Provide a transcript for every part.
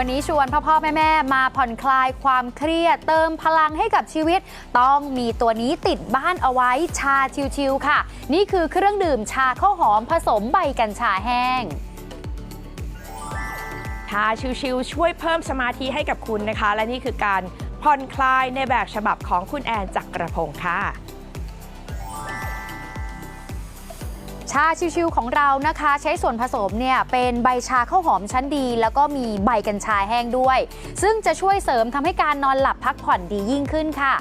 วันนี้ชวนพ่อพ่อแม่แม่มาผ่อนคลายความเครียด เติมพลังให้กับชีวิต ต้องมีตัวนี้ติดบ้านเอาไว้ชาชิวๆค่ะ นี่คือเครื่องดื่มชาข้าวหอมผสมใบกัญชาแห้งทาชิวๆช่วยเพิ่มสมาธิให้กับคุณนะคะ และนี่คือการผ่อนคลายในแบบฉบับของคุณแอนจักรพงศ์ค่ะ ชาชิวๆของเรานะคะ ใช้ส่วนผสมเนี่ยเป็นใบชาข้าวหอมชั้นดี แล้วก็มีใบกัญชาแห้งด้วย ซึ่งจะช่วยเสริมทำให้การนอนหลับพักผ่อนดียิ่งขึ้นค่ะ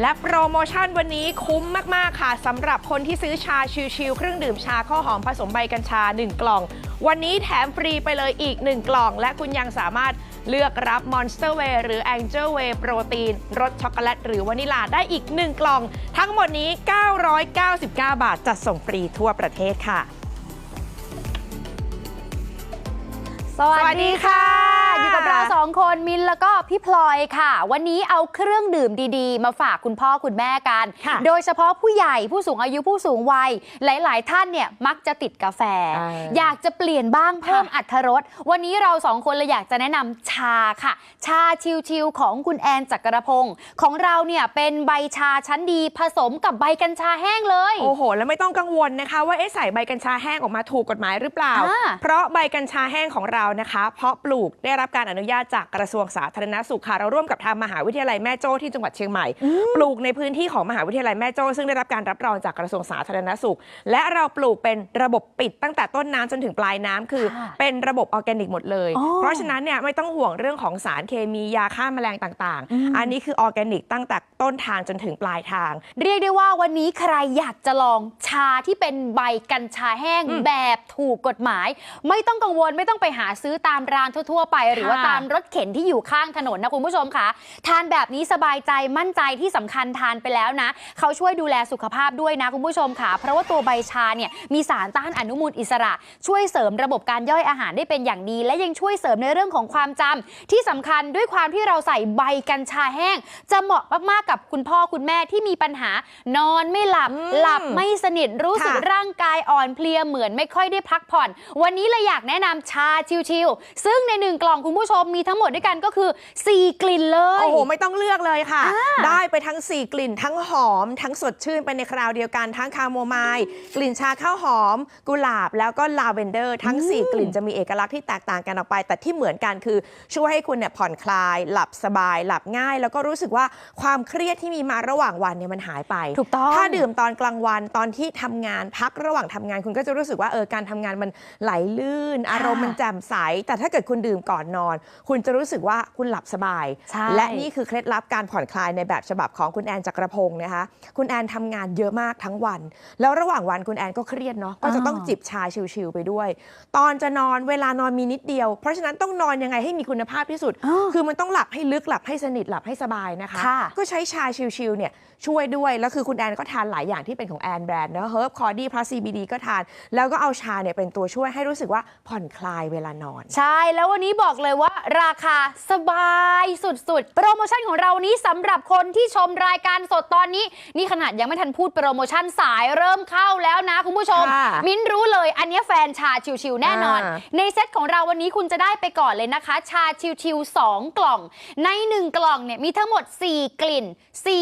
และโปรโมชั่นวันนี้คุ้มมาก ๆ ค่ะสำหรับคนที่ซื้อชาชิวๆเครื่องดื่มชาข้าวหอมผสมใบกัญชา 1 กล่อง วันนี้แถมฟรีไปเลยอีก 1 กล่อง และคุณยังสามารถ เลือกรับ Monster Way หรือ Angel Way โปรตีนรสช็อกโกแลตหรือวานิลาได้อีก 1 กล่อง ทั้งหมดนี้ 999 บาทจัดส่งฟรีทั่วประเทศค่ะ สวัสวัสดีค่ะ อยู่กับเราสองคนมินแล้วก็พี่พลอยค่ะ วันนี้เอาเครื่องดื่มดีๆ มาฝากคุณพ่อคุณแม่กันค่ะโดยเฉพาะผู้ใหญ่ผู้สูงอายุผู้สูงวัย หลาย ๆ ท่านเนี่ยมักจะติดกาแฟอ่าอยากจะเปลี่ยนบ้างเพิ่มอัตรรสวันนี้เราสองคนเลยอยากจะแนะนำชาค่ะ ชาชิวๆของคุณแอนจักรพงศ์ของเราเนี่ยเป็นใบชาชั้นดีผสมกับใบกัญชาแห้งเลยโอ้โห แล้วไม่ต้องกังวลนะคะ ว่าเอ๊ะใส่ใบกัญชาแห้งออกมาถูกกฎหมายหรือเปล่าอ่าเพราะใบกัญชาแห้งของเรานะคะ เพาะปลูกได้รับการอนุญาตจากกระทรวงสาธารณสุขค่ะเราร่วมกับทางมหาวิทยาลัยแม่โจ้ที่จังหวัดเชียงใหม่ ปลูกในพื้นที่ของมหาวิทยาลัยแม่โจ้ซึ่งได้รับการรับรองจากกระทรวงสาธารณสุข และเราปลูกเป็นระบบปิดตั้งแต่ต้นน้ำจนถึงปลายน้ำคือค่ะเป็นระบบออร์แกนิกหมดเลยอ๋อเพราะฉะนั้นเนี่ยไม่ต้องห่วงเรื่องของสารเคมียาฆ่าแมลงต่างอืมๆอันนี้คือออร์แกนิกตั้งแต่ต้นทางจนถึงปลายทาง เรียกได้ว่าวันนี้ใครอยากจะลองชาที่เป็นใบกัญชาแห้งอืมแบบถูกกฎหมาย ไม่ต้องกังวลไม่ต้องไปหาซื้อตามร้านทั่ว ๆ ไปหรือว่าค่ะตามรถเข็นที่อยู่ข้างถนนนะคุณผู้ชมคะทานแบบนี้สบายใจมั่นใจที่สำคัญทานไปแล้วนะ เขาช่วยดูแลสุขภาพด้วยนะคุณผู้ชมค่ะ เพราะว่าตัวใบชาเนี่ยมีสารต้านอนุมูลอิสระ ช่วยเสริมระบบการย่อยอาหารได้เป็นอย่างดี และยังช่วยเสริมในเรื่องของความจำที่สำคัญด้วยความที่เราใส่ใบกัญชาแห้ง จะเหมาะมากๆกับคุณพ่อคุณแม่ที่มีปัญหานอนไม่หลับอืมหลับไม่สนิทรู้สึกค่ะร่างกายอ่อนเพลียเหมือนไม่ค่อยได้พักผ่อน วันนี้เลยอยากแนะนำชาชิวๆซึ่งในหนึ่งกล่องคุณผู้ชมมีทั้งหมดด้วยกันก็คือ 4 กลิ่นเลย โอ้โห ไม่ต้องเลือกเลยค่ะอ่าได้ไปทั้ง 4 กลิ่น ทั้งหอม ทั้งสดชื่นไปในคราวเดียวกัน ทั้งคาโมไมล์กลิ่นชาข้าวหอม กุหลาบ แล้วก็ลาเวนเดอร์ ทั้ง 4 กลิ่นจะมีเอกลักษณ์ที่แตกต่างกันออกไป แต่ที่เหมือนกันคือช่วยให้คุณเนี่ยผ่อนคลาย หลับสบาย หลับง่าย แล้วก็รู้สึกว่าความเครียดที่มีมาระหว่างวันเนี่ยมันหายไป ถูกต้อง ถ้าดื่มตอนกลางวันตอนที่ทำงานพักระหว่างทำงานคุณก็จะรู้สึกว่าเออการทำงานมันไหลลื่น อารมณ์มันแจ่มใส แต่ถ้าเกิดคุณดื่มก่อนนอน คุณจะรู้สึกว่าคุณหลับสบายใช่และนี่คือเคล็ดลับการผ่อนคลายในแบบฉบับของคุณแอนจักรพงศ์นะคะ คุณแอนทำงานเยอะมากทั้งวัน แล้วระหว่างวันคุณแอนก็เครียดเนาะก็จะต้องจิบชาชิลๆไปด้วย ตอนจะนอนเวลานอนมีนิดเดียว เพราะฉะนั้นต้องนอนยังไงให้มีคุณภาพที่สุดอ้อคือมันต้องหลับให้ลึกหลับให้สนิทหลับให้สบายนะคะค่ะก็ใช้ชาชิลๆเนี่ยช่วยด้วย แล้วคือคุณแอนก็ทานหลายอย่างที่เป็นของแอนแบรนด์นะเฮิร์บคอร์ดี้พลัสซีบีดีก็ทาน แล้วก็เอาชาเนี่ยเป็นตัวช่วยให้รู้สึกว่าผ่อนคลายเวลานอน ใช่แล้ววันนี้บอกเลยว่าราคาสบายสุดๆ โปรโมชั่นของเรานี้สำหรับคนที่ชมรายการสดตอนนี้ นี่ขนาดยังไม่ทันพูดโปรโมชั่นสายเริ่มเข้าแล้วนะคุณผู้ชม ค่ะมิ้นรู้เลยอันนี้แฟนชาชิวๆแน่นอน อ่า ในเซตของเราวันนี้คุณจะได้ไปก่อนเลยนะคะ ชาชิวๆ2 กล่อง ใน 1 กล่องเนี่ยมีทั้งหมด 4 กลิ่น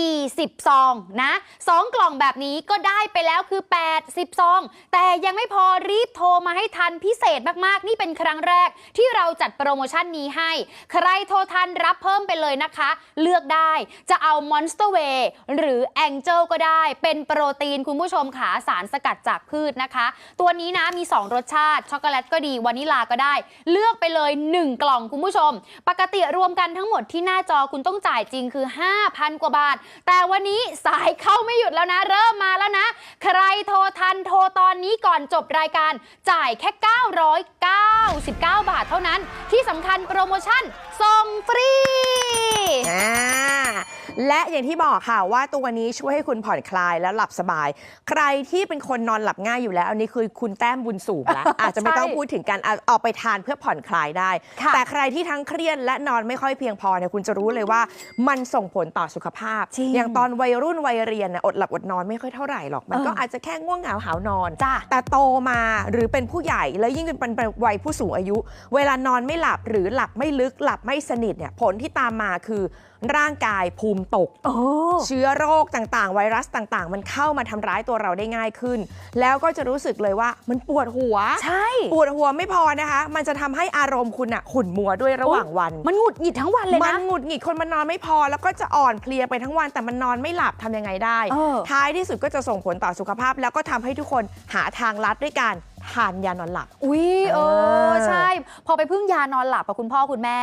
40 ซองนะ 2 กล่องแบบนี้ก็ได้ไปแล้วคือ 80 ซอง แต่ยังไม่พอรีบโทรมาให้ทันพิเศษมากๆ นี่เป็นครั้งแรกที่เราจัดโปรโมชั่นนี้ให้ ใครโทรทันรับเพิ่มไปเลยนะคะ เลือกได้จะเอา Monster Way หรือ Angel ก็ได้ เป็นโปรตีนคุณผู้ชมขาสารสกัดจากพืชนะคะ ตัวนี้นะมี 2 รสชาติ ช็อกโกแลตก็ดี วานิลาก็ได้ เลือกไปเลย 1 กล่องคุณผู้ชม ปกติรวมกันทั้งหมดที่หน้าจอคุณต้องจ่ายจริงคือ 5,000 กว่าบาท แต่วันนี้สายเข้าไม่หยุดแล้วนะ เริ่มมาแล้วนะ ใครโทรทันโทรตอนนี้ก่อนจบรายการ จ่ายแค่ 999 บาทเท่านั้นที่สำคัญโปรโมชั่นส่งฟรี และอย่างที่บอกค่ะว่าตัวนี้ช่วยให้คุณผ่อนคลายแล้วหลับสบาย ใครที่เป็นคนนอนหลับง่ายอยู่แล้ว อันนี้คือคุณแต้มบุญสูงแล้วอาจจะไม่ต้องพูดถึงการเอาเอาไปทานเพื่อผ่อนคลายได้ค่ะแต่ใครที่ทั้งเครียดและนอนไม่ค่อยเพียงพอเนี่ยคุณจะรู้เลยว่ามันส่งผลต่อสุขภาพจริงอย่างตอนวัยรุ่นวัยเรียนน่ะอดหลับอดนอนไม่ค่อยเท่าไหร่หรอกมันก็เออออาจจะแค่ง่วงเหงาหาวนอนจ้ะแต่โตมาหรือเป็นผู้ใหญ่แล้วยิ่งเป็นเป็นวัยผู้สูงอายุ เวลานอนไม่หลับหรือหลับไม่ลึกหลับไม่สนิทเนี่ยผลที่ตามมาคือ ร่างกายภูมิตกโอ้เชื้อโรคต่างๆ ไวรัสต่างๆ มันเข้ามาทำร้ายตัวเราได้ง่ายขึ้น แล้วก็จะรู้สึกเลยว่ามันปวดหัว ใช่ ปวดหัวไม่พอนะคะ มันจะทำให้อารมณ์คุณอะขุ่นมัวด้วยระหว่างวัน มันหงุดหงิดทั้งวันเลยมันนะหงุดหงิดคนมันนอนไม่พอ แล้วก็จะอ่อนเพลียไปทั้งวันแต่มันนอนไม่หลับทำยังไงได้เออท้ายที่สุดก็จะส่งผลต่อสุขภาพ แล้วก็ทำให้ทุกคนหาทางลัดด้วยการ ทานยานอนหลับ อุ้ยเอเอออ ใช่ พอไปพึ่งยานอนหลับกับคุณพ่อคุณแม่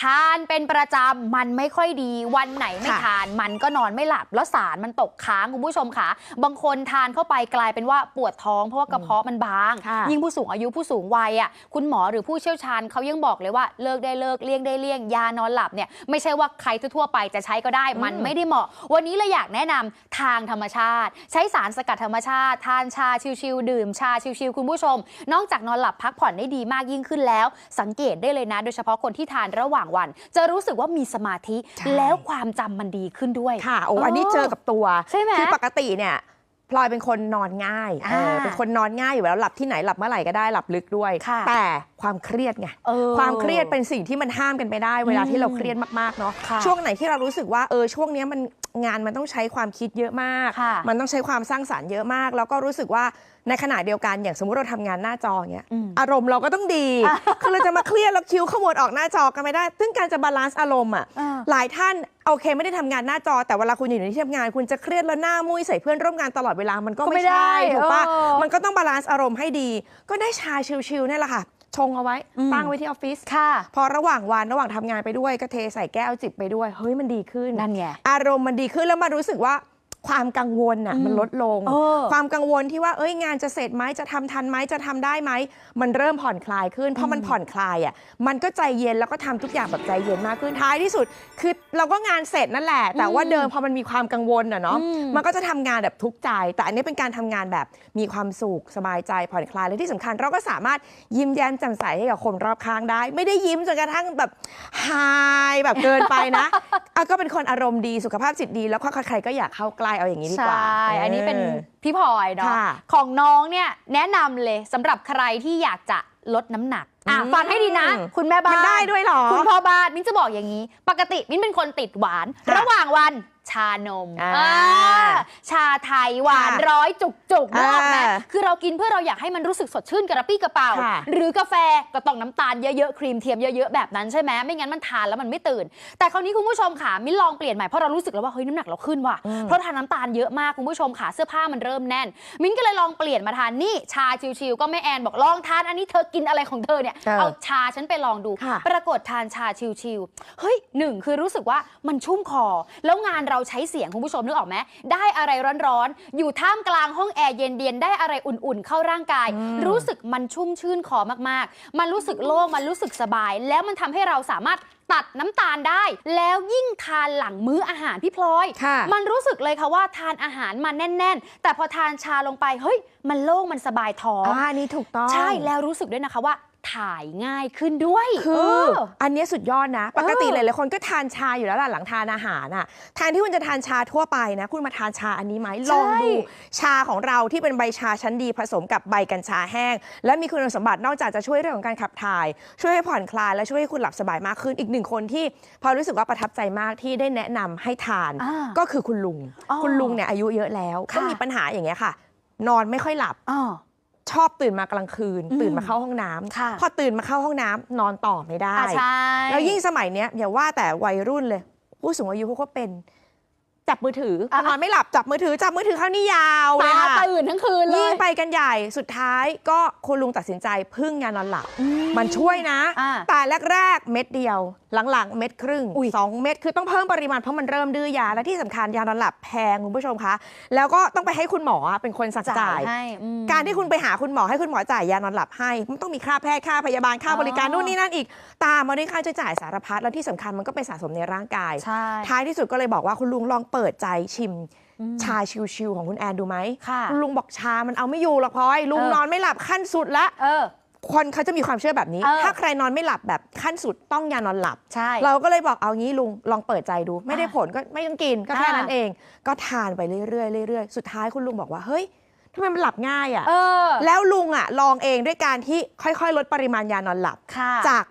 ทานเป็นประจำมันไม่ค่อยดี วันไหนไม่ค่ะทานมันก็นอนไม่หลับ แล้วสารมันตกค้างคุณผู้ชมค่ะ บางคนทานเข้าไปกลายเป็นว่าปวดท้องเพราะว่ากระเพาะมันบางค่ะยิ่งผู้สูงอายุผู้สูงวัยอะคุณหมอหรือผู้เชี่ยวชาญเขายังบอกเลยว่าเลิกได้เลิกเลี่ยงได้เลี่ยงยานอนหลับเนี่ยไม่ใช่ว่าใครทั่วๆไปจะใช้ก็ได้ มันไม่ได้เหมาะ วันนี้เลยอยากแนะนำทางธรรมชาติ ใช้สารสกัดธรรมชาติ ทานชาชิวๆดื่มชาชิวๆคุณผู้ชม นอกจากนอนหลับพักผ่อนได้ดีมากยิ่งขึ้นแล้ว สังเกตได้เลยนะ โดยเฉพาะคนที่ทานระหว่างวัน จะรู้สึกว่ามีสมาธิใช่แล้วความจำมันดีขึ้นด้วยค่ะโอ้อันนี้เจอกับตัวใช่ไหมคือปกติเนี่ยพลอยเป็นคนนอนง่ายอ่าเออเป็นคนนอนง่ายอยู่แล้วหลับที่ไหนหลับเมื่อไหร่ก็ได้หลับลึกด้วยค่ะแต่ความเครียดไงเออความเครียดเป็นสิ่งที่มันห้ามกันไม่ได้ เวลาที่เราเครียดมากๆเนาะค่ะช่วงไหนที่เรารู้สึกว่าเออช่วงเนี้ยมันงานมันต้องใช้ความคิดเยอะมากค่ะมันต้องใช้ความสร้างสารรค์เยอะมาก แล้วก็รู้สึกว่า ในขณะเดียวกันอย่างสมมุติเราทำงานหน้าจออย่างเงี้ยอืมอารมณ์เราก็ต้องดี คือเราจะมาเครียดแล้วคิ้วขมวดออกหน้าจอกันไม่ได้ ซึ่งการจะบาลานซ์อารมณ์อะอ่าหลายท่านโอเคไม่ได้ทำงานหน้าจอแต่เวลาคุณอยู่ในที่ทำงาน คุณจะเครียดแล้วหน้ามุ้ยใส่เพื่อนร่วมงานตลอดเวลามันก็ก็ไม่ไม่ใช่ได้ถูกปะเออมันก็ต้องบาลานซ์อารมณ์ให้ดี ก็ได้ชาชิลๆนี่แหละค่ะชงเอาไว้อืมตั้งไว้ที่ออฟฟิศค่ะ พอระหว่างวันระหว่างทำงานไปด้วยก็เทใส่แก้วจิบไปด้วย เฮ้ยมันดีขึ้นนั่นไงอารมณ์มันดีขึ้นแล้วมันรู้สึกว่า ความกังวลน่ะอืมมันลดลงเออความกังวลที่ว่าเอ้ยงานจะเสร็จไหมจะทำทันไหมจะทำได้ไหมมันเริ่มผ่อนคลายขึ้นเพราะมันผ่อนคลายอะมันก็ใจเย็นแล้วก็ทำทุกอย่างแบบใจเย็นมากขึ้นท้ายที่สุด คือเราก็งานเสร็จนั่นแหละ แต่ว่าอืมเดิมพอมันมีความกังวลอะเนาะอืมมันก็จะทำงานแบบทุกข์ใจ แต่อันนี้เป็นการทำงานแบบมีความสุขสบายใจผ่อนคลายและที่สำคัญเราก็สามารถยิ้มแย้มแจ่มใสให้กับคนรอบข้างได้ ไม่ได้ยิ้มจนกระทั่งแบบไฮแบบเกินไปนะอะก็เป็นคนอารมณ์ดีสุขภาพจิตดีแล้วก็ใครๆก็อยากเข้าใกล้เอาอย่างนี้ดีกว่า ใช่ อันนี้เป็นออพี่พลอยเนาะค่ะของน้องเนี่ยแนะนำเลยสำหรับใครที่อยากจะลดน้ำหนักอะอืมฟังให้ดีนะ คุณแม่บ้านมันได้ด้วยเหรอ คุณพ่อบ้านมิ้นจะบอกอย่างนี้ ปกติมิ้นเป็นคนติดหวานค่ะระหว่างวันชานมอ่าอ่าชาไทยหวานค่ะร้อยจุกจุกๆนึกออกไหมอ่าคือเรากินเพื่อเราอยากให้มันรู้สึกสดชื่นกระปรี้กระเป๋าค่ะหรือกาแฟก็ต้องน้ำตาลเยอะๆ ครีมเทียมเยอะๆ แบบนั้นใช่ไหมไม่งั้นมันทานแล้วมันไม่ตื่น แต่คราวนี้คุณผู้ชมค่ะมิ้นลองเปลี่ยนใหม่เพราะเรารู้สึกแล้วว่าเฮ้ยน้ำหนักเราขึ้นว่ะอืมเพราะทานน้ำตาลเยอะมากคุณผู้ชมค่ะเสื้อผ้ามันเริ่มแน่น มิ้นก็เลยลองเปลี่ยนมาทานนี่ชาชิวๆก็แม่แอนบอกลองทานอันนี้เธอกินอะไรของเธอเนี่ยเออเอาชาฉันไปลองดูค่ะปรากฏทานชาชิวๆเฮ้ยหนึ่งคือรู้สึกว่ามันชุ่มคอ แล้วงานเราใช้เสียงคุณผู้ชมนึกออกไหมได้อะไรร้อนๆ อยู่ท่ามกลางห้องแอร์เย็นๆ ได้อะไรอุ่นๆ เข้าร่างกาย รู้สึกมันชุ่มชื่นคอมากๆ มันรู้สึกโล่ง มันรู้สึกสบาย แล้วมันทำให้เราสามารถตัดน้ำตาลได้ แล้วยิ่งทานหลังมื้ออาหารพี่พลอยค่ะมันรู้สึกเลยค่ะว่าทานอาหารมาแน่น ๆ แต่พอทานชาลงไป เฮ้ย มันโล่ง มันสบายท้องอ่าอันนี้ถูกต้อง ใช่ แล้วรู้สึกด้วยนะคะว่า ถ่ายง่ายขึ้นด้วยคือเอันเนี้ยสุดยอดนะ ปกติเออหลายๆคนก็ทานชาอยู่แล้วล่ะหลังทานอาหารอะแทนที่คุณจะทานชาทั่วไปนะ คุณมาทานชาอันนี้ไหมลองดูชาของเราที่เป็นใบชาชั้นดีผสมกับใบกัญชาแห้ง และมีคุณสมบัตินอกจากจะช่วยเรื่องของการขับถ่าย ช่วยให้ผ่อนคลายและช่วยให้คุณหลับสบายมากขึ้นอีกหนึ่งคนที่พอรู้สึกว่าประทับใจมากที่ได้แนะนำให้ทานอ่าก็คือคุณลุงอ๋อคุณลุงเนี่ยอายุเยอะแล้วค่ะก็มีปัญหาอย่างเงี้ยค่ะ นอนไม่ค่อยหลับอ๋อ ชอบตื่นมากลางคืนอืมตื่นมาเข้าห้องน้ำค่ะพอตื่นมาเข้าห้องน้ำนอนต่อไม่ได้อะใช่แล้วยิ่งสมัยเนี้ยอย่าว่าแต่วัยรุ่นเลย ผู้สูงอายุเขาก็เป็นจับมือถืออะนอนไม่หลับจับมือถือจับมือถือเข้านี่ยาวเลยตาค่ะตื่นทั้งคืนเลยิ่งยไป กันใหญ่สุดท้ายก็คุณลุงตัดสินใจพึ่งยานอนหลับอืมันช่วยนะอ่าแต่แรกๆเม็ดเดียว หลังๆ เม็ดครึ่งอุ๊ยสองเม็ดคือต้องเพิ่มปริมาณเพราะมันเริ่มดื้อยาและที่สำคัญยานอนหลับแพงคุณผู้ชมคะ แล้วก็ต้องไปให้คุณหมอเป็นคนสั่งจ่ายให้อืมการที่คุณไปหาคุณหมอให้คุณหมอจ่ายยานอนหลับให้มันต้องมีค่าแพทย์ค่าพยาบาลค่าอ๋อบริการนู่นนี่นั่นอีก ตามมาด้วยค่าใช้จ่ายสารพัดแล้วที่สำคัญมันก็ไปสะสมในร่างกายใช่ท้ายที่สุดก็เลยบอกว่าคุณลุงลองเปิดใจชิมอืม ชาชิวๆของคุณแอนดูไหมค่ะณลุงบอกชามันเอาไม่อยู่หรอกพลอยลุงเออนอนไม่หลับขั้นสุดละเออคนเขาจะมีความเชื่อแบบนี้เออถ้าใครนอนไม่หลับแบบขั้นสุดต้องยานอนหลับ ใช่ เราก็เลยบอกเอางี้ลุงลองเปิดใจดู ไม่ได้อะผลก็ไม่ต้องกินก็แค่อะนั้นเอง ก็ทานไปเรื่อยๆเรื่อยๆ สุดท้ายคุณลุงบอกว่าเฮ้ยทำไมมันหลับง่ายอะเออแล้วลุงอะลองเองด้วยการที่ค่อยๆ ลดปริมาณยานอนหลับค่ะจาก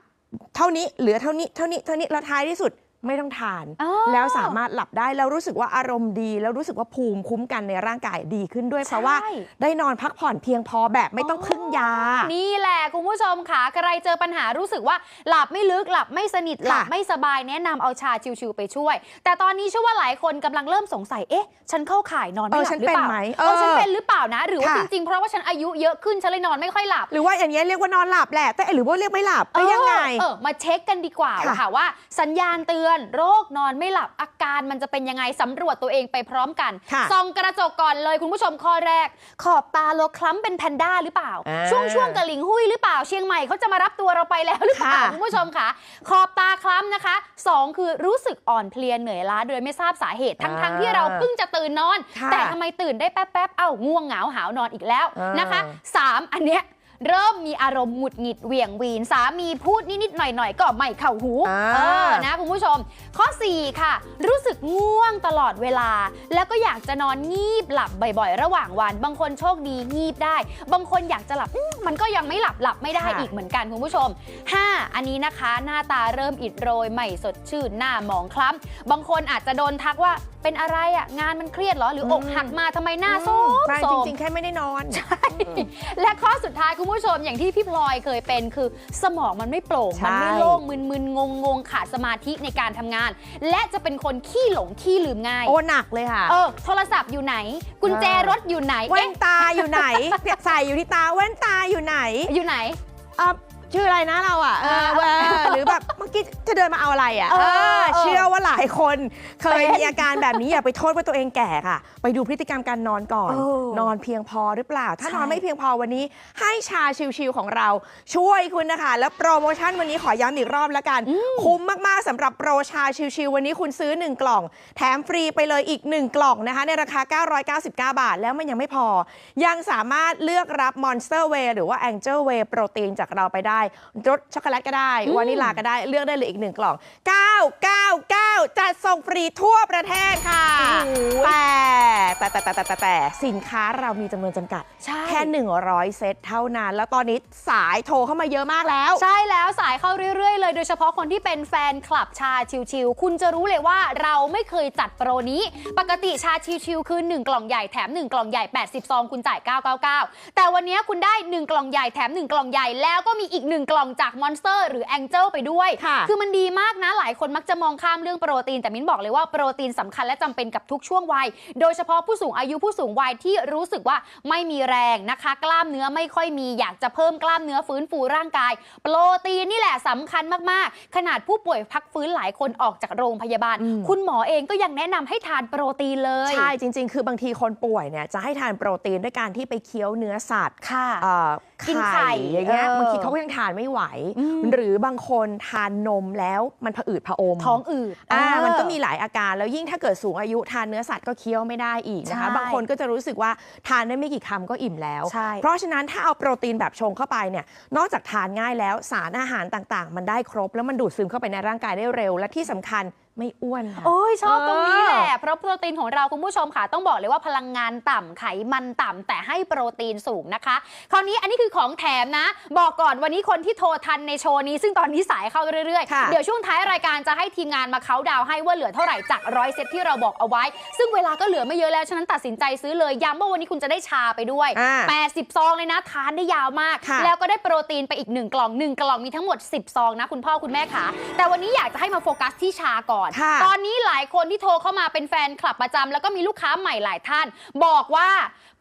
เท่านี้เหลือเท่านี้เท่านี้เท่านี้แล้วท้ายที่สุด ไม่ต้องทานอ๋อแล้วสามารถหลับได้ แล้วรู้สึกว่าอารมณ์ดี แล้วรู้สึกว่าภูมิคุ้มกันในร่างกายดีขึ้นด้วย เพราะว่าใช่ได้นอนพักผ่อนเพียงพอแบบไม่ต้องพึ่งยา นี่แหละคุณผู้ชมค่ะใครเจอปัญหารู้สึกว่าหลับไม่ลึกหลับไม่สนิทหลับไม่สบายแนะนำเอาชาชิวๆไปช่วย แต่ตอนนี้เชื่อว่าหลายคนกำลังเริ่มสงสัยเอ๊ะ ฉันเข้าข่ายนอนไม่หลัเออฉับนหรือเปล่าเป็นไหมเออเออฉันเป็นหรือเปล่านะ หรือว่าค่ะจริงๆเพราะว่าฉันอายุเยอะขึ้นฉันเลยนอนไม่ค่อยหลับ หรือว่าอย่างเงี้ยเรียกว่านอนหลับแหละแต่หรือว่าเรียกไม่หลับก็ยังไงเออมาเช็คกันดีกว่าค่ะค่ะว่า สัญญาณเตือนโรคนอนไม่หลับอาการมันจะเป็นยังไงสำรวจตัวเองไปพร้อมกันค่ะส่องกระจกก่อนเลยคุณผู้ชมข้อแรก ขอบตาเราคล้ำเป็นแพนด้าหรือเปล่าอ่าช่วงช่วงกระหลิงหุ้ยหรือเปล่าเชียงใหม่เขาจะมารับตัวเราไปแล้วหรือเปล่าค่ะคุณผู้ชมค่ะขอบตาคล้ำนะคะสองคือรู้สึกอ่อนเพลียเหนื่อยล้าโดยไม่ทราบสาเหตุทั้งๆทอ่าที่เราเพิ่งจะตื่นนอนค่ะแต่ทำไมตื่นได้แป๊บๆเอ้าง่วงเหงาหาวนอนอีกแล้วอ่านนะคะสามอันเนี้ย เริ่มมีอารมณ์หงุดหงิดเหวี่ยงวีน สามีพูดนิดๆหน่อยๆ ก็ไม่เข้าหูอ่าเออนะคุณผู้ชม ข้อ 4 ค่ะ รู้สึกง่วงตลอดเวลา แล้วก็อยากจะนอนงีบหลับบ่อยๆ ระหว่างวัน บางคนโชคดีงีบได้ บางคนอยากจะหลับอื้อมันก็ยังไม่หลับหลับไม่ได้ค่ะอีกเหมือนกันคุณผู้ชม 5 อันนี้นะคะ หน้าตาเริ่มอิดโรยไม่สดชื่นหน้าหมองคล้ำบางคนอาจจะโดนทักว่าเป็นอะไรอะงานมันเครียดเหรอหรืออกหักมาทำไมหน้าส้มไม่โทจรมริงๆแค่ไม่ได้นอนและข้อสุดท้ายคุณผู้ชมอย่างที่พี่พลอยเคยเป็นคือสมองมันไม่โปร่งใช่มันไม่โล่งมึนๆงงงๆขาดสมาธิในการทำงาน และจะเป็นคนขี้หลงขี้ลืมง่าย โอ้หนักเลยค่ะเออโทรศัพท์อยู่ไหน กุญแจรถอยู่ไหนแว่เอ๊ะนตาอยู่ไหนเนี่ยใส่อยู่ที่ตาแว่นตาอยู่ไหนอยู่ไหนอะ ชื่ออะไรนะเราอะเออเออเออหรือแบบเมื่อกี้จะเดินมาเอาอะไรอะเออเออเออเชื่อว่าหลายคนเคยเป็นมีอาการแบบนี้อย่าไปโทษว่าตัวเองแก่ค่ะ ไปดูพฤติกรรมการนอนก่อนเออนอนเพียงพอหรือเปล่า ถ้าใช่นอนไม่เพียงพอวันนี้ ให้ชาชิวๆของเราช่วยคุณนะคะ แล้วโปรโมชั่นวันนี้ขอย้ำอีกรอบแล้วกัน คุ้มมากๆสำหรับโปรชาชิวๆวันนี้คุณซื้อ 1 กล่อง แถมฟรีไปเลยอีก 1 กล่องนะคะ ในราคา 999 บาท แล้วมันยังไม่พอ ยังสามารถเลือกรับ Monster Way หรือว่า Angel Way โปรตีนจากเราไปได้รสช็อกโกแลตก็ได้อืมวานิลาก็ได้เลือกได้เลยอีก1กล่อง 999จัดส่งฟรีทั่วประเทศค่ะ แต่แต่แต่แต่แต่แต่แต่สินค้าเรามีจำนวนจำกัดใช่แค่ 100 เซตเท่านั้น แล้วตอนนี้สายโทรเข้ามาเยอะมากแล้ว ใช่แล้วสายเข้าเรื่อย ๆ เลย โดยเฉพาะคนที่เป็นแฟนคลับชาชิวๆคุณจะรู้เลยว่าเราไม่เคยจัดโปรนี้ ปกติชาชิวๆคือ 1 กล่องใหญ่แถม 1 กล่องใหญ่ 80 ซอง คุณจ่าย 999 แต่วันนี้คุณได้ 1 กล่องใหญ่แถม 1 กล่องใหญ่แล้วก็มีอีก 1 กล่องจากมอนสเตอร์หรือแองเจิลไปด้วยค่ะคือมันดีมากนะหลายคนมักจะมองข้ามเรื่องโปรตีนแต่มิ้นบอกเลยว่าโปรตีนสำคัญและจำเป็นกับทุกช่วงวัย โดยเฉพาะผู้สูงอายุผู้สูงวัยที่รู้สึกว่าไม่มีแรงนะคะ กล้ามเนื้อไม่ค่อยมีอยากจะเพิ่มกล้ามเนื้อฟื้นฟูร่างกาย โปรตีนนี่แหละสำคัญมากๆ ขนาดผู้ป่วยพักฟื้นหลายคนออกจากโรงพยาบาลอืมคุณหมอเองก็ยังแนะนำให้ทานโปรตีนเลยใช่จริง ๆ คือบางทีคนป่วยเนี่ยจะให้ทานโปรตีนด้วยการที่ไปเคี้ยวเนื้อสัตว์ค่ะเอ่อ กินไข่อย่างเงี้ยเออบางทีเขาก็ยังทานไม่ไหวอืมหรือบางคนทานนมแล้วมันผะอืดผะอม ท้องอืดอ่าเออมันก็มีหลายอาการแล้วยิ่งถ้าเกิดสูงอายุทานเนื้อสัตว์ก็เคี้ยวไม่ได้อีกนะคะใช่บางคนก็จะรู้สึกว่าทานได้ไม่กี่คำก็อิ่มแล้วใช่เพราะฉะนั้นถ้าเอาโปรตีนแบบชงเข้าไปเนี่ยนอกจากทานง่ายแล้วสารอาหารต่างๆ มันได้ครบ แล้วมันดูดซึมเข้าไปในร่างกายได้เร็ว และที่สำคัญ ไม่อ้วนค่ะ โอ้ยชอบตรงนี้แหละเออเพราะโปรตีนของเราคุณผู้ชมค่ะ ต้องบอกเลยว่าพลังงานต่ำไขมันต่ำแต่ให้โปรตีนสูงนะคะ คราวนี้อันนี้คือของแถมนะ บอกก่อนวันนี้คนที่โทรทันในโชว์นี้ ซึ่งตอนนี้สายเข้าเรื่อยค่ะๆเดี๋ยวช่วงท้ายรายการจะให้ทีมงานมาเขาน์ดาวน์ให้ว่าเหลือเท่าไหร่จากร้อยเซตที่เราบอกเอาไว้ ซึ่งเวลาก็เหลือไม่เยอะแล้วฉะนั้นตัดสินใจซื้อเลยย้ำว่าวันนี้คุณจะได้ชาไปด้วยอ่า80ซองเลยนะทานได้ยาวมากค่ะแล้วก็ได้โปรตีนไปอีก1กล่อง1กล่องมีทั้งหมด10ซองนะคุณพ่อคุณแม่ขาแต่วันนี้อยากจะให้มาโฟกัสที่ชาก่อนค่ะตอนนี้หลายคนที่โทรเข้ามาเป็นแฟนคลับประจำแล้วก็มีลูกค้าใหม่หลายท่าน บอกว่า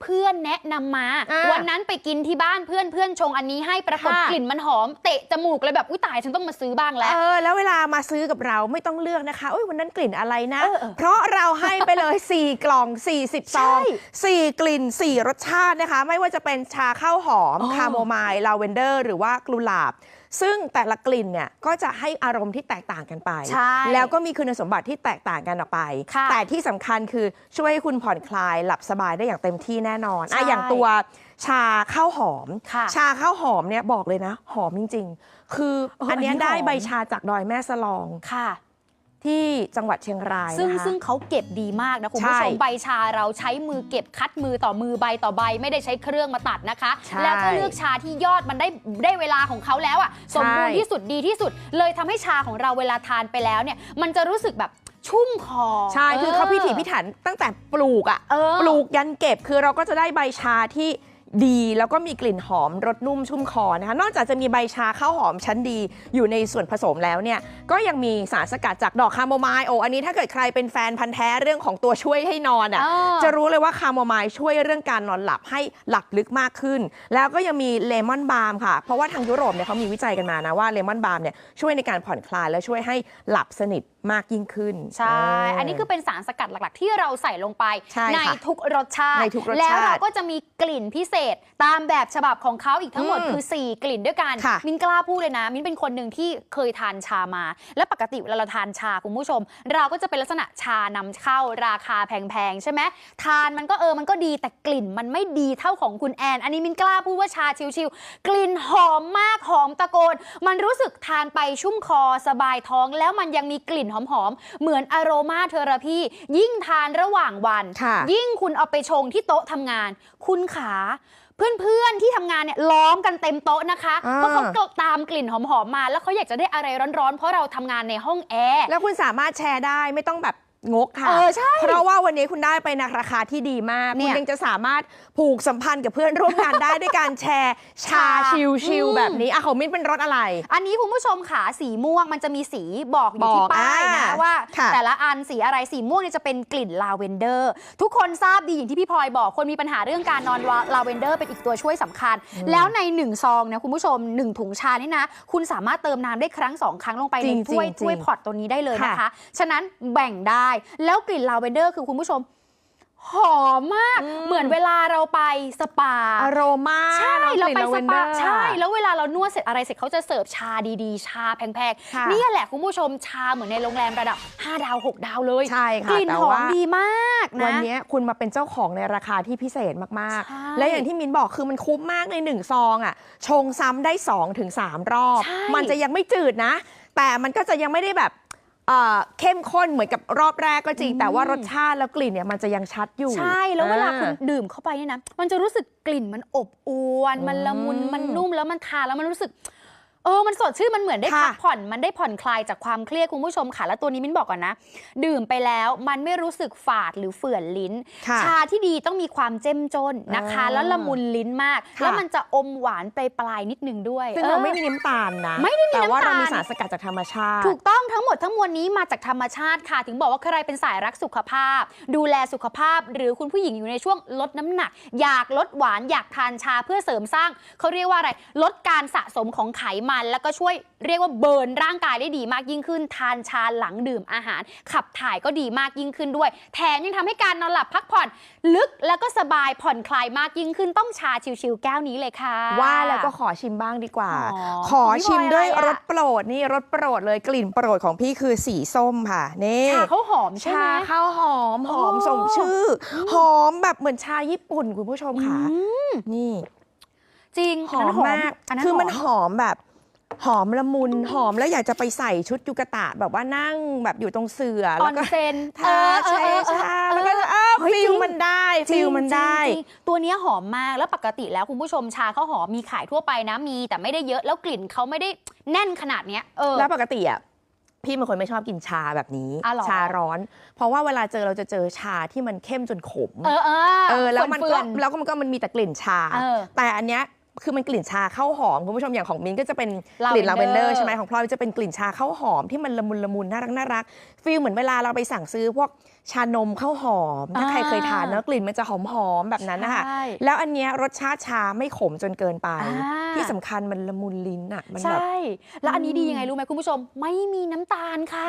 เพื่อนแนะนำมาอ่าวันนั้นไปกินที่บ้านเพื่อนเพื่อนชงอันนี้ให้ปรากฏค่ะกลิ่นมันหอม เตะจมูกเลยแบบอุ้ยตายฉันต้องมาซื้อบ้างแล้วเออแล้วเวลามาซื้อกับเราไม่ต้องเลือกนะคะอุ้ยวันนั้นกลิ่นอะไรนะเออเออเพราะเราให้ไปเลย 4 กล่อง 40ซองใช่4กลิ่น 4 รสชาตินะคะ ไม่ว่าจะเป็นชาข้าวหอมอ๋อคาโมไมล์ลาเวนเดอร์ หรือว่ากุหลาบ ซึ่งแต่ละกลิ่นเนี่ยก็จะให้อารมณ์ที่แตกต่างกันไป ใช่แล้วก็มีคุณสมบัติที่แตกต่างกันออกไป ค่ะแต่ที่สำคัญคือช่วยให้คุณผ่อนคลายหลับสบายได้อย่างเต็มที่แน่นอนใช่อะอย่างตัวชาข้าวหอม ค่ะชาข้าวหอมเนี่ยบอกเลยนะ หอมจริง ๆ คือเอออัอันเนี้ยอันนี้ได้หอม ใบชาจากดอยแม่สลอง ค่ะ ที่จังหวัดเชียงรายซึ่งนะคะ ซึ่งเขาเก็บดีมากนะคุณผู้ชใช่มใบชาเราใช้มือเก็บคัดมือต่อมือใบต่อใบ ไม่ได้ใช้เครื่องมาตัดนะคะ ใช่แล้วก็เลือกชาที่ยอดมันได้ได้เวลาของเขาแล้วอะสมบูรณ์ที่สุดดีที่สุด เลยทำให้ชาของเราเวลาทานไปแล้วเนี่ย มันจะรู้สึกแบบชุ่มคอใช่คือเขาพิถีพิถันตั้งแต่ปลูกอะเออ ปลูกยันเก็บคือเราก็จะได้ใบชาที่ ดีแล้วก็มีกลิ่นหอมรสนุ่มชุ่มคอนะคะ นอกจากจะมีใบชาข้าวหอมชั้นดีอยู่ในส่วนผสมแล้วเนี่ย ก็ยังมีสารสกัดจากดอกคาโมไมล์โอ้อันนี้ถ้าเกิดใครเป็นแฟนพันธ์แท้เรื่องของตัวช่วยให้นอนอะเออจะรู้เลยว่าคาโมไมล์ช่วยเรื่องการนอนหลับให้หลับลึกมากขึ้น แล้วก็ยังมีเลมอนบาล์มค่ะ เพราะว่าทางยุโรปเนี่ยเขามีวิจัยกันมานะว่าเลมอนบาล์มเนี่ยช่วยในการผ่อนคลายและช่วยให้หลับสนิทมากยิ่งขึ้น ใช่ อันนี้คือเป็นสารสกัดหลักๆ ที่เราใส่ลงไปใช่ค่ะทุกรสชาติในทุกรสชาติ แล้วเราก็จะมีกลิ่นพิเศษตามแบบฉบับของเขาอีกทั้งหมดอืมคือ 4 กลิ่นด้วยกันค่ะมินกล้าพูดเลยนะ มินเป็นคนหนึ่งที่เคยทานชามา และปกติเวลาเราทานชาคุณผู้ชม เราก็จะเป็นลักษณะชานำเข้าราคาแพงๆใช่ไหมทานมันก็เออมันก็ดีแต่กลิ่นมันไม่ดีเท่าของคุณแอน อันนี้มินกล้าพูดว่าชาชิวๆกลิ่นหอมมากหอมตะโกน มันรู้สึกทานไปชุ่มคอสบายท้องแล้วมันยังมีกลิ่นหอมๆ เหมือนอโรมาเทอราพียิ่งทานระหว่างวันค่ะยิ่งคุณเอาไปชงที่โต๊ะทำงาน คุณขาเพื่อนๆ ที่ทำงานเนี่ยล้อมกันเต็มโต๊ะนะคะอ่าเพราะเขาก็ตามกลิ่นหอมๆมา แล้วเขาอยากจะได้อะไรร้อนๆ เพราะเราทำงานในห้องแอร์ แล้วคุณสามารถแชร์ได้ไม่ต้องแบบ งกค่ะ เออใช่ เพราะว่าวันนี้คุณได้ไปในราคาที่ดีมาก เนี่คุณยยังจะสามารถผูกสัมพันธ์กับเพื่อนร่วมงานได้ ด้วยการแชร์ชาชาชิลอืๆมแบบนี้อะของมิ้นเป็นรสอะไร อันนี้คุณผู้ชมขาสีม่วงมันจะมีสีบอกอยู่ที่บอกป้ายนะอ่าว่า ค่ะแต่ละอันสีอะไรสีม่วงเนี่ยจะเป็นกลิ่นลาเวนเดอร์ ทุกคนทราบดีอย่างที่พี่พลอยบอกคนมีปัญหาเรื่องการนอนวาลาเวนเดอร์เป็นอีกตัวช่วยสำคัญ แล้วในหนึ่งซองนะคุณผู้ชมหนึ่งถุงชานี่นะ คุณสามารถเติมน้ำได้ครั้งสองครั้งลงไปจในริงถ้วยจริงถ้วยพอตตัวนี้ได้เลยนะคะค่ะฉะนั้นแบ่งได้แล้วกลิ่นลาเวนเดอร์คือคุณผู้ชมหอมมากอืมเหมือนเวลาเราไปสปาอโรมาใช่น้องเรากลิ่นไปลาสเวนเดปาอร์ใช่ แล้วเวลาเรานวดเสร็จอะไรเสร็จเขาจะเสิร์ฟชาดีๆ ชาแพงค่ะๆนี่แหละคุณผู้ชมชาเหมือนในโรงแรมระดับ 5 ดาว 6 ดาวเลยใช่ค่ะกลิ่นแต่หอมว่าดีมากนะวันนี้คุณมาเป็นเจ้าของในราคาที่พิเศษมากใช่ๆและอย่างที่มินบอกคือมันคุ้มมากในหนึ่งซองอะชงซ้ำได้2-3ถึง3รอบใช่มันจะยังไม่จืดนะ แต่มันก็จะยังไม่ได้แบบ เอ่อเข้มข้นเหมือนกับรอบแรกก็จริง แต่ว่ารสชาติแล้วกลิ่นเนี่ยมันจะยังชัดอยู่ ใช่ แล้วเวลาอ่คุณดื่มเข้าไปเนี่ยนะ มันจะรู้สึกกลิ่นมันอบอวน มันละมุนอืมมันนุ่ม แล้วมันทานแล้วมันรู้สึก เออ มันสดชื่น มันเหมือนได้ค่ะพักผ่อน มันได้ผ่อนคลายจากความเครียดคุณผู้ชมค่ะ แล้วตัวนี้มิ้นบอกก่อนนะ ดื่มไปแล้วมันไม่รู้สึกฝาดหรือเฝื่อนลิ้นค่ะชาที่ดีต้องมีความเจ้มจนนะคะอ่าแล้วละมุนลิ้นมากค่ะแล้วมันจะอมหวานปลายๆนิดนึงด้วย ซึ่งเราออไม่มีน้ำตาลนะ ไม่ได้มีแต่ว่าน้ำตาลเรามีสารสกัดจากธรรมชาติ ถูกต้องทั้งหมดทั้งมวลนี้มาจากธรรมชาติค่ะ ถึงบอกว่าใครเป็นสายรักสุขภาพ ดูแลสุขภาพ หรือคุณผู้หญิงอยู่ในช่วงลดน้ำหนัก อยากลดหวาน อยากทานชาเพื่อเสริมสร้างเขาเรียกว่าอะไร ลดการสะสมของไขมัน แล้วก็ช่วยเรียกว่าเบิร์นร่างกายได้ดีมากยิ่งขึ้น ทานชาหลังดื่มอาหาร ขับถ่ายก็ดีมากยิ่งขึ้นด้วย แถมยังทำให้การนอนหลับพักผ่อนลึกแล้วก็สบายผ่อนคลายมากยิ่งขึ้นต้องชาชิวๆแก้วนี้เลยค่ะ ว่าแล้วก็ขอชิมบ้างดีกว่าอ๋อขอชิมด้วยของพี่บอยอะไรอะรสโปรดนี่รสโปรดเลยกลิ่นโปรดของพี่คือสีส้มค่ะนี่ชาเขาหอมใช่ไหมชาข้าวหอมหอมโอ้สมชื่ออหอมแบบเหมือนชาญี่ปุ่นคุณผู้ชมค่ะอืมนี่จริงหอมมากอันนั้นคือมันหหอมแบบ หอมละมุนหอมแล้วอยากจะไปใส่ชุดยูกะตะแบบว่านั่งแบบอยู่ตรงเสื่ออแล้อวนก็เซนทาเชชาแล้วก็เออเฮ้ยฟิจริลงมันได้จริฟิงลมันได้ จริงๆตัวเนี้ยหอมมากแล้วปกติแล้วคุณผู้ชมชาข้าวหอมมีขายทั่วไปนะมี แต่ไม่ได้เยอะแล้วกลิ่นเขาไม่ได้แน่นขนาดเนี้ยเออ แล้วปกติอะพี่เป็นคนไม่ชอบกินชาแบบนี้ อะเหรอ ชาร้อน เพราะว่าเวลาเจอเราจะเจอชาที่มันเข้มจนขมเออเออเออแล้วมันเฟื่ก็อนๆแล้วก็มันก็มันมีแต่กลิ่นชา เออแต่อันเนี้ย คือมันกลิ่นชาข้าวหอมคุณผู้ชมอย่างของมิ้นก็จะเป็นกลิ่นลา Lavender เวนเดอร์ใช่ไหมของพลอยจะเป็นกลิ่นชาข้าวหอมที่มันละมุนละมุนน่ารักน่ารักฟีลเหมือนเวลาเราไปสั่งซื้อพวกชานมข้าวหอมถ้าใครเคยทานเนอะกลิ่นมันจะหอมหอมๆแบบนั้นนะคะใช่แล้วอันเนี้ยรสชาติชาไม่ขมจนเกินไป อ่า ที่สำคัญมันละมุนลิ้นอะมันใชแบบ่แล้วอันนี้ดียังไงรู้ไหมคุณผู้ชม ไม่มีน้ำตาลค่ะ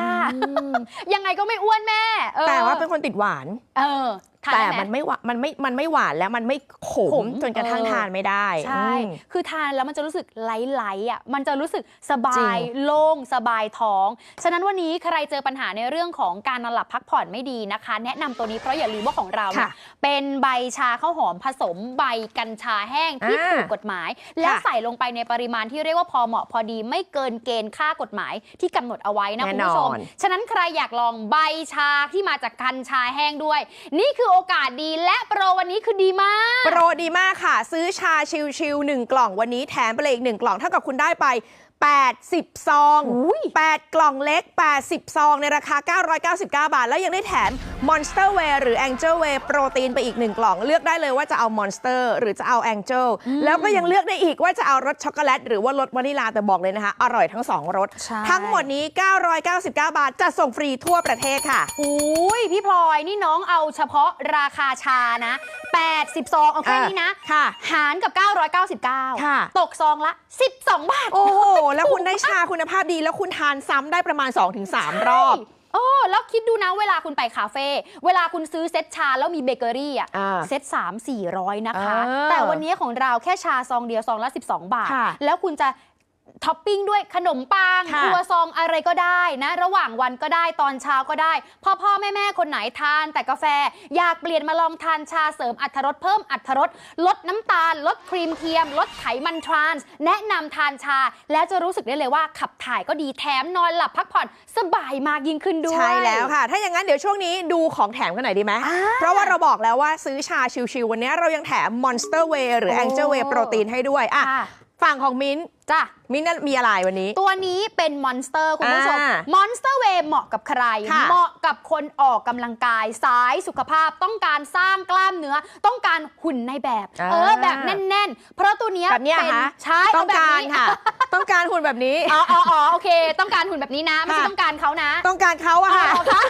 ยังไงก็ไม่อ้วนแม่ออแต่ว่าเป็นคนติดหวาน เออทาน แต่ได้ไหมันไม่หวานมันไม่มันไม่หวานแล้วมันไม่ขขมมจนกระทั่งเออทานไม่ได้ ใช่อืมคือทานแล้วมันจะรู้สึกไล้ๆอะมันจะรู้สึกสบาจริยงโล่งสบายท้อง ฉะนั้นวันนี้ใครเจอปัญหาในเรื่องของการนอนหลับพักผ่อนไม่ดีนะคะ แนะนำตัวนี้เพราะอย่าลืมว่าของเราเนี่ยค่ะเป็นใบชาข้าวหอมผสมใบกัญชาแห้งที่อ่าถูกกฎหมาย แล้วค่ะใส่ลงไปในปริมาณที่เรียกว่าพอเหมาะพอดีไม่เกินเกณฑ์ค่ากฎหมายที่กำหนดเอาไว้นะแน่คุณผู้ชมนอนฉะนั้นใครอยากลองใบชาที่มาจากกัญชาแห้งด้วย นี่คือโออกาสดีและโปรวันนี้คือดีมาก โปรดีมากค่ะ ซื้อชาชิลๆ1กล่องวันนี้แถมไปเลยอีก 1 กล่องเท่ากับคุณได้ไป 80 ซองอุ้ย8กล่องเล็ก 80 ซอง ในราคา 999 บาท แล้วยังได้แถม Monster Way หรือ Angel Way โปรตีนไปอีก1กล่อง เลือกได้เลยว่าจะเอา Monster หรือจะเอา Angel แล้วก็ยังเลือกได้อีกว่าจะเอารสช็อกโกแลต หรือว่ารสวานิลา แต่บอกเลยนะคะ อร่อยทั้ง 2รสใช่ทั้งหมดนี้ 999 บาท จะส่งฟรีทั่วประเทศค่ะอุ้ยพี่พลอยนี่น้องเอาเฉพาะราคาชานะ80 ซองเอาแค่นี้นะค่ะหารกับ 999ค่ะตกซองละ 12 บาท โอ้โหแล้วคุณได้ชาคุณภาพดี แล้วคุณทานซ้ำได้ประมาณ 2-3 รอบ โอ้แล้วคิดดูนะเวลาคุณไปคาเฟ่เวลาคุณซื้อเซตชาแล้วมีเบเกอรี่อะอ่าเซต3 400 นะคะเออแต่วันนี้ของเราแค่ชาซองเดียวซองละ 12 บาท ค่ะ แล้วคุณจะ ท็อปปิ้งด้วยขนมปังค่ะครัวซองอะไรก็ได้นะ ระหว่างวันก็ได้ตอนเช้าก็ได้ พ่อพ่อแม่แม่คนไหนทาน แต่กาแฟอยากเปลี่ยนมาลองทานชาเสริมอัตรสเพิ่มอัตรสลดน้ำตาล ลดครีมเทียม ลดไขมันทรานส์แนะนำทานชา แล้วจะรู้สึกได้เลยว่าขับถ่ายก็ดีแถมนอนหลับพักผ่อนสบายมากยิ่งขึ้นด้วยใช่แล้วค่ะ ถ้าอย่างนั้นเดี๋ยวช่วงนี้ดูของแถมกันหน่อยดีไหมอ่าเพราะว่าเราบอกแล้วว่าซื้อชาชิวๆวันนี้เรายังแถม Monster Way หรือโอ้ Angel Way โปรตีนให้ด้วยอะค่ะฝั่งของมิ้นท์ จ้ะมิ้นท์น่ะมีอะไรวันนี้ ตัวนี้เป็นมอนสเตอร์คุณผู้ชมอ่ามอนสเตอร์เวเหมาะกับใคร ค่ะเหมาะกับคนออกกำลังกายสายสุขภาพต้องการสร้างกล้ามเนื้อ ต้องการหุ่นในแบบ อ่า เออแบบแน่น ๆ เพราะตัวเนี้ยแบบเนี้ยเป็นคะใช่ต้องเแบบการนี้ค่ะ ต้องการหุ่นแบบนี้ อ๋ออ๋ออ๋อโอเค ต้องการหุ่นแบบนี้นะ ไม่ใช่ค่ะ ต้องการเขานะต้องการเขาอะค่ะ อ๋อคะ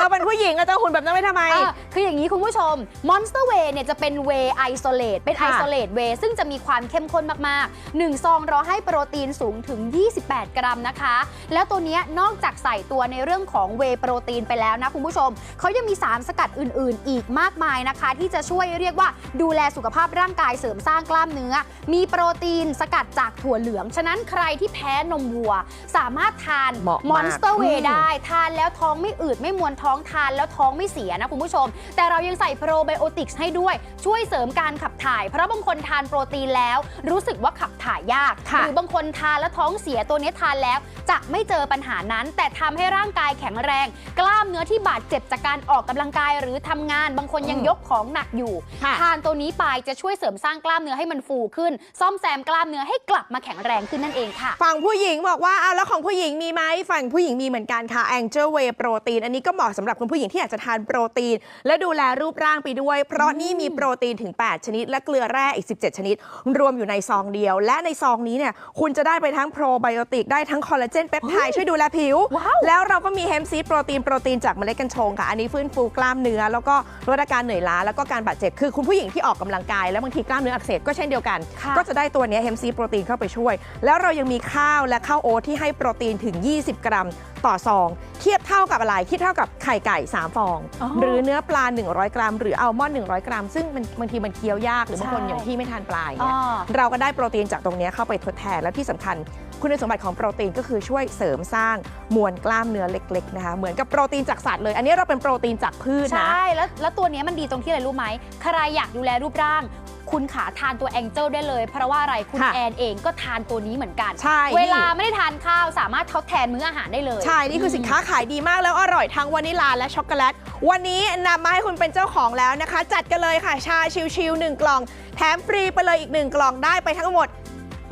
เราเป็นผู้หญิงเราจะหุ่นแบบนั้นไม่ทำไม เออคืออย่างนี้คุณผู้ชม Monster Way เนี่ยจะเป็น Way Isolate เป็น ค่ะ Isolate Way ซึ่งจะมีความเข้มข้นมากๆ 1 ซองเราให้โปรตีนสูงถึง 28 กรัมนะคะ แล้วตัวเนี้ยนอกจากใส่ตัวในเรื่องของ Way โปรตีนไปแล้วนะคุณผู้ชม เขายังมีสารสกัดอื่นๆ อีกมากมายนะคะ ที่จะช่วยเรียกว่าดูแลสุขภาพร่างกายเสริมสร้างกล้ามเนื้อ มีโปรตีนสกัดจากถั่วเหลือง ฉะนั้นใครที่แพ้นมวัว สามารถทาน เหมาะมาก Monster Way อืม ได้ ทานแล้วท้องไม่อืดไม่มวนท้องทานแล้วท้องไม่เสียนะคุณผู้ชม แต่เรายังใส่โปรไบโอติกส์ให้ด้วยช่วยเสริมการขับถ่าย เพราะบางคนทานโปรตีนแล้ว รู้สึกว่าขับถ่ายยากค่ะหรือบางคนทานแล้วท้องเสียตัวนี้ทานแล้ว จะไม่เจอปัญหานั้น แต่ทำให้ร่างกายแข็งแรง กล้ามเนื้อที่บาดเจ็บจากการออกกำลังกายหรือทำงานบางคนยังอืมยกของหนักอยู่ค่ะทานตัวนี้ไปจะช่วยเสริมสร้างกล้ามเนื้อให้มันฟูขึ้น ซ่อมแซมกล้ามเนื้อให้กลับมาแข็งแรงขึ้นนั่นเองค่ะฝั่งผู้หญิงบอกว่าเอาแล้วของผู้หญิงมีไหมฝั่งผู้หญิงมีเหมือนกันค่ะ Angel Way โปรตีนอันนี้ก็เหมาะสำหรับคุณผู้หญิงที่อยากจะทานโปรตีน และดูแลรูปร่างไปด้วย เพราะนี่มีโปรตีนถึง 8 ชนิด และเกลือแร่อีก 17 ชนิด รวมอยู่ในซองเดียว และในซองนี้เนี่ยคุณจะได้ไปทั้งโปรไบโอติกได้ทั้งคอลลาเจนเปปไทด์ช่วยดูแลผิวว้าวแล้วเราก็มีเฮมซีดโปรตีนโปรตีนจากเมล็ดกัญชงค่ะอันนี้ฟื้นฟูกล้ามเนื้อแล้วก็ลดอาการเหนื่อยล้าแล้วก็การบาดเจ็บคือคุณผู้หญิงที่ออกกำลังกายแล้วบางทีกล้ามเนื้ออักเสบก็เช่นเดียวกันค่ะก็จะได้ตัวเนี้เฮมซีโปรตีนเข้าไปช่วย แล้วเรายังมีข้าวและข้าวโอ๊ตที่ให้โปรตีนถึง 20 กรัมต่อซองเทียบเท่ากับอะไรเทียบเท่ากับไข่ไก่ 3 ฟองอ๋อหรือเนื้อปลา 100 กรัม หรืออัลมอนด์100 กรัม ซึ่งมันบางทีมันเคี้ยวยาก หรือบางคนใช่อย่างที่ไม่ทานปลาอย่างอ๋เงี้ยอเราก็ได้โปรตีนจากตรงเนี้ยเข้าไปทดแทนและที่สำคัญคุณสมบัติของโปรตีนก็คือช่วยเสริมสร้างมวลกล้ามเนื้อเล็กๆนะคะเหมือนกับโปรตีนจากสัตว์เลย อันนี้เราเป็นโปรตีนจากพืชใชนะ่แล้วแล้วตัวเนี้ยมันดีตรงที่อะไรรู้ไหมใครอยากดูแลรูปร่าง คุณขาทานตัวแองเจิลได้เลย เพราะว่าอะไรคุณค่ะแอนเองก็ทานตัวนี้เหมือนกันใช่เวนี่ลาไม่ได้ทานข้าวสามารถทดแทนมื้ออาหารได้เลยใช่ นี่คือสินค้าขายดีมากแล้วอร่อยทั้งวานิลาและช็อกโกแลต วันนี้นำมาให้คุณเป็นเจ้าของแล้วนะคะ จัดกันเลยค่ะ ชาชิวๆ1กล่อง แถมฟรีไปเลยอีก 1 กล่องได้ไปทั้งหมด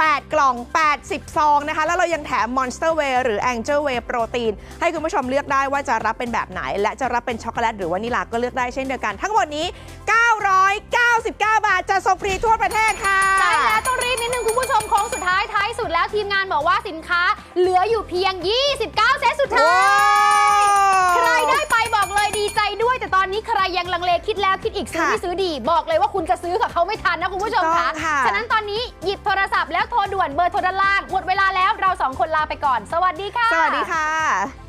8 กล่อง 80 ซองนะคะ แล้วเรายังแถม Monster Way หรือ Angel Way โปรตีนให้คุณผู้ชมเลือกได้ว่าจะรับเป็นแบบไหน และจะรับเป็นช็อกโกแลตหรือวานิลาก็เลือกได้เช่นเดียวกัน ทั้งหมดนี้ 999 บาทจะส่งฟรีทั่วประเทศค่ะใช่แล้วต้องรีบนิดนึงคุณผู้ชมโค้งสุดท้ายท้ายสุดแล้วทีมงานบอกว่าสินค้า เหลืออยู่เพียง 29 เซตสุดท้ายใค รได้ไปบอกเลยดีใจด้วย แต่ตอนนี้ใครยังลังเลคิดแล้วคิดอีกซื้อค่ะไม่ซื้อดี บอกเลยว่าคุณจะซื้อกับเขาไม่ทันนะคุณผู้ชมถูกต้ค่ะองค่ะฉะนั้นตอนนี้หยิบโทรศัพท์แล้วโทรด่วนเบอร์โทรด้านล่างหมดเวลาแล้วเราสองคนลาไปก่อน สวัสดีค่ะ สวัสดีค่ะ